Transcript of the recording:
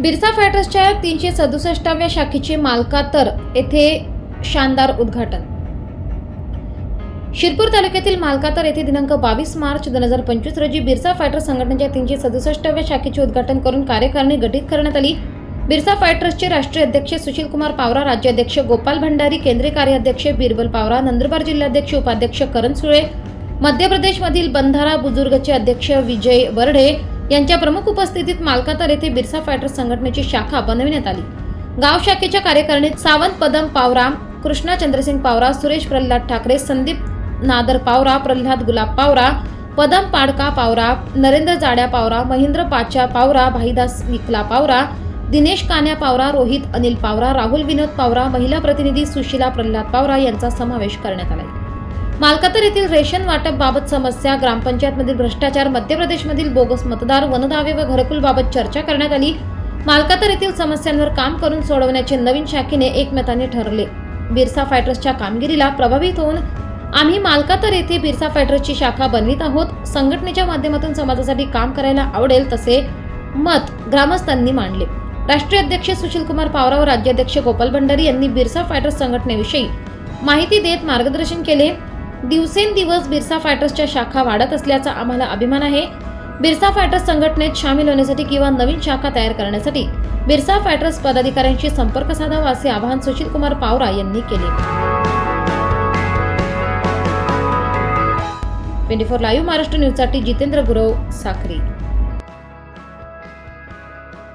बिरसा फायटर्सच्या तीनशे सदुसष्टाव्या शाखेचे मालकातर येथे शानदार उद्घाटन. शिरपूर तालुक्यातील मालकातर येथे दिनांक बावीस मार्च दोन हजार पंचवीस रोजी बिरसा फायटर्स संघटनेच्या तीनशे सदुसष्टाव्या शाखेचे उद्घाटन करून कार्यकारिणी गठीत करण्यात आली. बिरसा फायटर्सचे राष्ट्रीय अध्यक्ष सुशील कुमार पावरा राज्याध्यक्ष गोपाल भंडारी केंद्रीय कार्याध्यक्ष बिरबल पावरा नंदुरबार जिल्हाध्यक्ष उपाध्यक्ष करण सुळे मध्य प्रदेशमधील बंधारा बुजुर्गचे अध्यक्ष विजय बर्डे यांच्या प्रमुख उपस्थितीत मालकातर येथे बिरसा फायटर्स संघटनेची शाखा बनविण्यात आली. गाव शाखेच्या कार्यकारिणीत सावंत पदम पावराम कृष्णा चंद्रसिंग पावरा सुरेश प्रल्हाद ठाकरे संदीप नादर पावरा प्रल्हाद गुलाब पावरा पदम पाडका पावरा नरेंद्र जाड्या पावरा महेंद्र पाचा पावरा भाईदास विकला पावरा दिनेश कान्या पावरा रोहित अनिल पावरा राहुल विनोद पावरा महिला प्रतिनिधी सुशिला प्रल्हाद पावरा यांचा समावेश करण्यात आला. मालकातर येथील रेशन वाटप बाबत समस्या ग्रामपंचायतमधील भ्रष्टाचार मध्य प्रदेशमधील बोगस मतदार वनदावे व घरकुलबाबत चर्चा करण्यात आली. मालकातर येथील समस्यांवर काम करून सोडवण्याचे नवीन शाखेने एकमताने ठरले. बिरसा फायटर्सच्या कामगिरीला प्रभावित होऊन आम्ही मालकातर येथे बिरसा फायटर्सची शाखा बनवित आहोत. संघटनेच्या माध्यमातून समाजासाठी काम करायला आवडेल तसे मत ग्रामस्थांनी मांडले. राष्ट्रीय अध्यक्ष सुशील कुमार पावरा व राज्याध्यक्ष गोपाल भंडारी यांनी बिरसा फायटर्स संघटनेविषयी माहिती देत मार्गदर्शन केले. दिवसेंदिवस बिरसा फायटर्सच्या शाखा वाढत असल्याचा आम्हाला अभिमान आहे. बिरसा फायटर्स संघटनेत सामील होण्यासाठी किंवा नवीन शाखा तयार करण्यासाठी बिरसा फायटर्स पदाधिकाऱ्यांशी संपर्क साधावा असे आवाहन सुशील कुमार पावरा यांनी केले. ट्वेंटी फोर लाईव्ह महाराष्ट्र न्यूजसाठी जितेंद्र गुरव साखरी